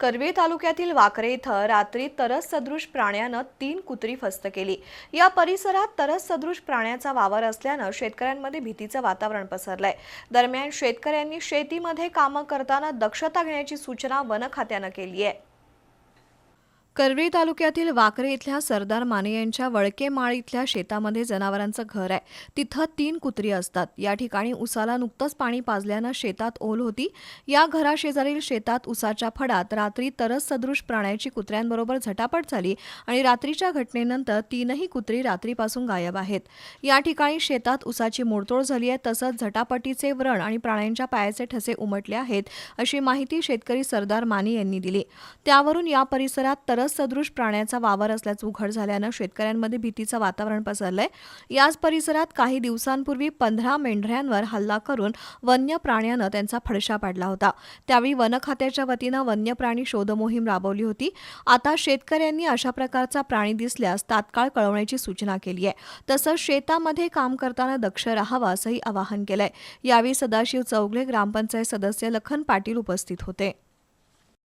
करवीर तालुक्यातील वाकरे इथं रात्री तरस सदृश प्राण्यानं तीन कुत्री फस्त केली. या परिसरात तरस सदृश प्राण्याचा वावर असल्यानं शेतकऱ्यांमध्ये भीतीचं वातावरण पसरलंय. दरम्यान शेतकऱ्यांनी शेतीमध्ये कामं करताना दक्षता घेण्याची सूचना वन खात्यानं केली आहे करवी तालुक्यातील वाकरे इथल्या सरदार माने यांच्या वळकेमाळ इथल्या शेतामध्ये जनावरांचं घर आहे. तिथं तीन कुत्री असतात. या ठिकाणी उसाला नुकतंच पाणी पाजल्यानं शेतात ओल होती. या घराशेजारील शेतात उसाच्या फडात रात्री तरस सदृश प्राण्याची कुत्र्यांबरोबर झटापट झाली आणि रात्रीच्या घटनेनंतर तीनही कुत्री रात्रीपासून गायब आहेत. या ठिकाणी शेतात उसाची मोडतोड झाली आहे. तसंच झटापटीचे व्रण आणि प्राण्यांच्या पायाचे ठसे उमटले आहेत अशी माहिती शेतकरी सरदार माने यांनी दिली. त्यावरून या परिसरात तरस सदृश प्राण्याचा वावर असल्याचं उघड झाल्यानं शेतकऱ्यांमध्ये भीतीचं वातावरण पसरलंय. याच परिसरात काही दिवसांपूर्वी पंधरा मेंढऱ्यांवर हल्ला करून वन्य प्राण्यानं त्यांचा फडशा पाडला होता. त्यावेळी वन खात्याच्या वतीनं वन्य प्राणी शोध मोहीम राबवली होती. आता शेतकऱ्यांनी अशा प्रकारचा प्राणी दिसल्यास तात्काळ कळवण्याची सूचना केली आहे. तसंच शेतामध्ये काम करताना दक्ष राहावं असंही आवाहन केलंय. यावेळी सदाशिव चौगले ग्रामपंचायत सदस्य लखन पाटील उपस्थित होते.